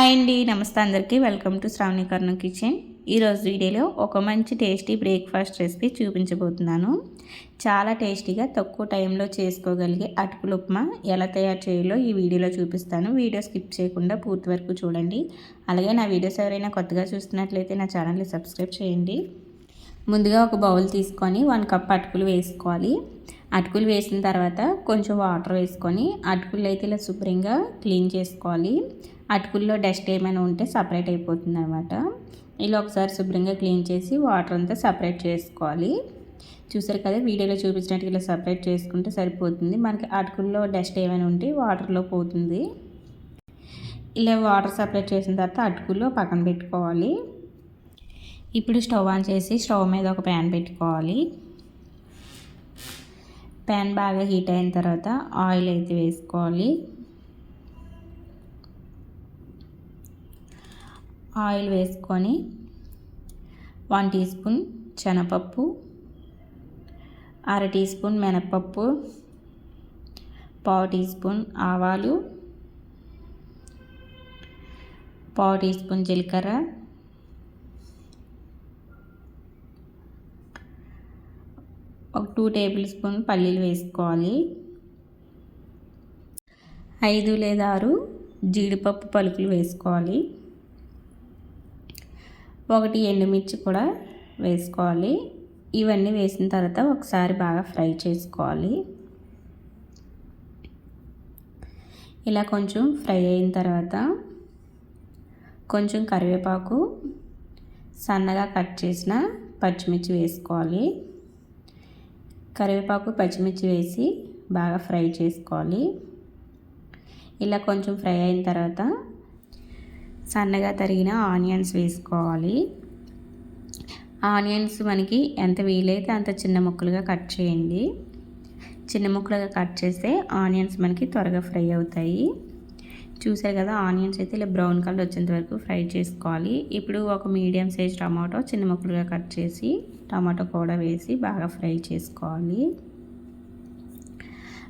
Hi అండి నమస్తే అందరికీ. Welcome to Sravani Karna kitchen. ఈరోజు వీడియోలో ఒక మంచి టేస్టీ బ్రేక్ఫాస్ట్ రెసిపీ చూపించబోతున్నాను. చాలా టేస్టీగా తక్కువ టైంలో చేసుకోగలిగే అటుకులు ఉప్మా ఎలా తయారు చేయాలో ఈ వీడియోలో చూపిస్తాను. వీడియో స్కిప్ చేయకుండా పూర్తి వరకు చూడండి. అలాగే నా వీడియోస్ ఎవరైనా కొత్తగా చూస్తున్నట్లయితే నా ఛానల్ని సబ్స్క్రైబ్ చేయండి. ముందుగా ఒక బౌల్ తీసుకొని వన్ కప్ అటుకులు వేసుకోవాలి. అటుకులు వేసిన తర్వాత కొంచెం వాటర్ వేసుకొని అటుకులు అయితే ఇలా శుభ్రంగా క్లీన్ చేసుకోవాలి. అటుకుల్లో డస్ట్ ఏమైనా ఉంటే సపరేట్ అయిపోతుంది అనమాట ఇలా ఒకసారి శుభ్రంగా క్లీన్ చేసి వాటర్ అంతా సపరేట్ చేసుకోవాలి. చూసారు కదా వీడియోలో చూపించినట్టు ఇలా సపరేట్ చేసుకుంటే సరిపోతుంది. మనకి అటుకుల్లో డస్ట్ ఏమైనా ఉంటే వాటర్లో పోతుంది. ఇలా వాటర్ సపరేట్ చేసిన తర్వాత అటుకుల్లో పక్కన పెట్టుకోవాలి. ఇప్పుడు స్టవ్ ఆన్ చేసి స్టవ్ మీద ఒక ప్యాన్ పెట్టుకోవాలి. ప్యాన్ బాగా హీట్ అయిన తర్వాత ఆయిల్ అయితే వేసుకోవాలి. ఆయిల్ వేసుకొని వన్ టీ స్పూన్ శనగపప్పు అర టీ స్పూన్ మినపప్పు పావు టీ స్పూన్ ఆవాలు పావు టీ స్పూన్ జీలకర్ర ఒక టూ టేబుల్ స్పూన్ పల్లీలు వేసుకోవాలి. ఐదు లేదా ఆరు జీడిపప్పు పలుకులు వేసుకోవాలి. ఒకటి ఎండుమిర్చి కూడా వేసుకోవాలి. ఇవన్నీ వేసిన తర్వాత ఒకసారి బాగా ఫ్రై చేసుకోవాలి. ఇలా కొంచెం ఫ్రై అయిన తర్వాత కొంచెం కరివేపాకు సన్నగా కట్ చేసిన పచ్చిమిర్చి వేసుకోవాలి. కరివేపాకు పచ్చిమిర్చి వేసి బాగా ఫ్రై చేసుకోవాలి. ఇలా కొంచెం ఫ్రై అయిన తర్వాత సన్నగా తరిగిన ఆనియన్స్ వేసుకోవాలి. ఆనియన్స్ మనకి ఎంత వీలైతే అంత చిన్న ముక్కలుగా కట్ చేయండి. చిన్న ముక్కలుగా కట్ చేస్తే ఆనియన్స్ మనకి త్వరగా ఫ్రై అవుతాయి. చూసారు కదా ఆనియన్స్ అయితే ఇలా బ్రౌన్ కలర్ వచ్చేంత వరకు ఫ్రై చేసుకోవాలి. ఇప్పుడు ఒక మీడియం సైజ్ టమాటో చిన్న ముక్కలుగా కట్ చేసి టమాటో కూడా వేసి బాగా ఫ్రై చేసుకోవాలి.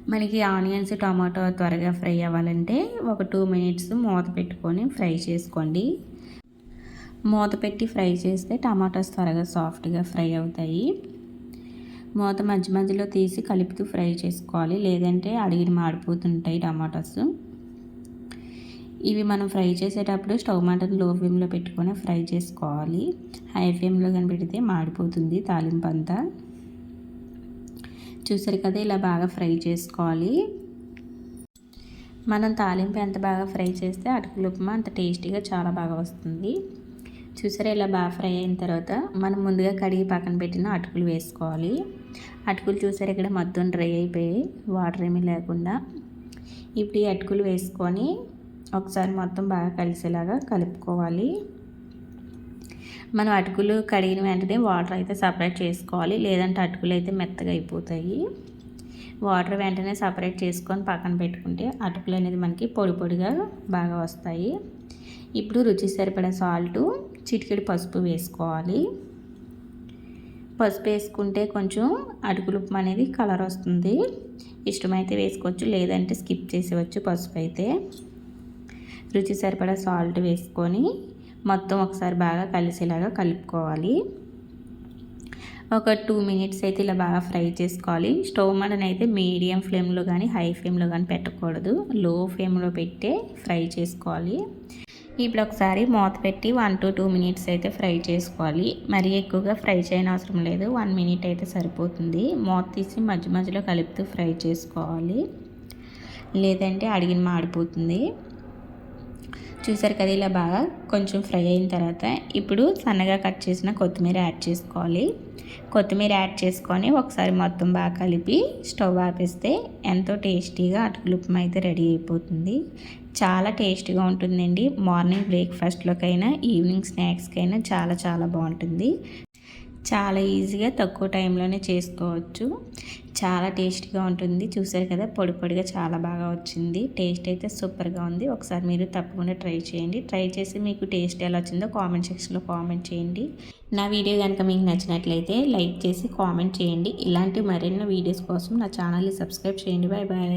మనకి ఆనియన్స్ టమాటో త్వరగా ఫ్రై అవ్వాలంటే ఒక టూ మినిట్స్ మూత పెట్టుకొని ఫ్రై చేసుకోండి. మూత పెట్టి ఫ్రై చేస్తే టమాటోస్ త్వరగా సాఫ్ట్గా ఫ్రై అవుతాయి. మూత మధ్య మధ్యలో తీసి కలుపుతూ ఫ్రై చేసుకోవాలి. లేదంటే అడిగిన మాడిపోతుంటాయి టమాటోస్. ఇవి మనం ఫ్రై చేసేటప్పుడు స్టవ్ మటన్లో ఫ్లేమ్లో పెట్టుకొని ఫ్రై చేసుకోవాలి. హై ఫ్లేమ్లో కనిపెడితే మాడిపోతుంది తాలింపు అంతా. చూసారు కదా ఇలా బాగా ఫ్రై చేసుకోవాలి. మనం తాలింపు ఎంత బాగా ఫ్రై చేస్తే అటుకులు ఉప్మా అంత టేస్టీగా చాలా బాగా వస్తుంది. చూసారా ఇలా బాగా ఫ్రై అయిన తర్వాత మనం ముందుగా కడిగి పక్కన పెట్టిన అటుకులు వేసుకోవాలి. అటుకులు చూసారు ఇక్కడ మొత్తం డ్రై అయిపోయి వాటర్ ఏమీ లేకుండా. ఇప్పుడు ఈ అటుకులు వేసుకొని ఒకసారి మొత్తం బాగా కలిసేలాగా కలుపుకోవాలి. మనం అటుకులు కడిగిన వెంటనే వాటర్ అయితే సపరేట్ చేసుకోవాలి. లేదంటే అటుకులు అయితే మెత్తగా అయిపోతాయి. వాటర్ వెంటనే సపరేట్ చేసుకొని పక్కన పెట్టుకుంటే అటుకులు అనేది మనకి పొడి పొడిగా బాగా వస్తాయి. ఇప్పుడు రుచి సరిపడే సాల్టు చిటికెడు పసుపు వేసుకోవాలి. పసుపు వేసుకుంటే కొంచెం అటుకులు ఉప్మా అనేది కలర్ వస్తుంది. ఇష్టమైతే వేసుకోవచ్చు లేదంటే స్కిప్ చేసేవచ్చు పసుపు అయితే. రుచి సరిపడా సాల్ట్ వేసుకొని మొత్తం ఒకసారి బాగా కలిసేలాగా కలుపుకోవాలి. ఒక టూ మినిట్స్ అయితే ఇలా బాగా ఫ్రై చేసుకోవాలి. స్టవ్ మటన్ అయితే మీడియం ఫ్లేమ్లో కానీ హై ఫ్లేమ్లో కానీ పెట్టకూడదు. లో ఫ్లేమ్లో పెట్టే ఫ్రై చేసుకోవాలి. ఇప్పుడు ఒకసారి మూత పెట్టి వన్ టు టూ మినిట్స్ అయితే ఫ్రై చేసుకోవాలి. మరీ ఎక్కువగా ఫ్రై చేయని అవసరం లేదు. వన్ మినిట్ అయితే సరిపోతుంది. మూత తీసి మధ్య మధ్యలో కలుపుతూ ఫ్రై చేసుకోవాలి. లేదంటే అడిగిన మాడిపోతుంది. చూసారు కదా ఇలా బాగా కొంచెం ఫ్రై అయిన తర్వాత ఇప్పుడు సన్నగా కట్ చేసిన కొత్తిమీర యాడ్ చేసుకోవాలి. కొత్తిమీర యాడ్ చేసుకొని ఒకసారి మొత్తం బాగా కలిపి స్టవ్ ఆపేస్తే ఎంతో టేస్టీగా అటుకులు ఉప్మా అయితే రెడీ అయిపోతుంది. చాలా టేస్టీగా ఉంటుందండి. మార్నింగ్ బ్రేక్ఫాస్ట్లోకైనా ఈవినింగ్ స్నాక్స్కైనా చాలా చాలా బాగుంటుంది. చాలా ఈజీగా తక్కువ టైంలోనే చేసుకోవచ్చు. చాలా టేస్టీగా ఉంటుంది. చూసారు కదా పొడి పొడిగా చాలా బాగా వచ్చింది. టేస్ట్ అయితే సూపర్గా ఉంది. ఒకసారి మీరు తప్పకుండా ట్రై చేయండి. ట్రై చేసి మీకు టేస్ట్ ఎలా వచ్చిందో కామెంట్ సెక్షన్లో కామెంట్ చేయండి. నా వీడియో కనుక మీకు నచ్చినట్లయితే లైక్ చేసి కామెంట్ చేయండి. ఇలాంటి మరెన్నో వీడియోస్ కోసం నా ఛానల్ని సబ్స్క్రైబ్ చేయండి. Bye bye